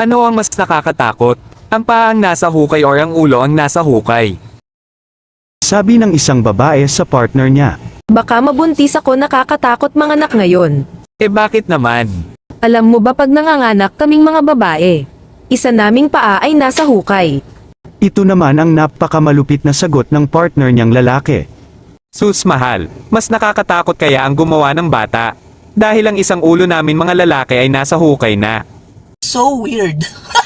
Ano ang mas nakakatakot? Ang paa ang nasa hukay or ang ulo ang nasa hukay? Sabi ng isang babae sa partner niya. Baka mabuntis ako nakakatakot mga anak ngayon. Eh bakit naman? Alam mo ba pag nanganganak kaming mga babae? Isa naming paa ay nasa hukay. Ito naman ang napakamalupit na sagot ng partner niyang lalaki. Sus mahal, mas nakakatakot kaya ang gumawa ng bata. Dahil ang isang ulo namin mga lalaki ay nasa hukay na. So weird.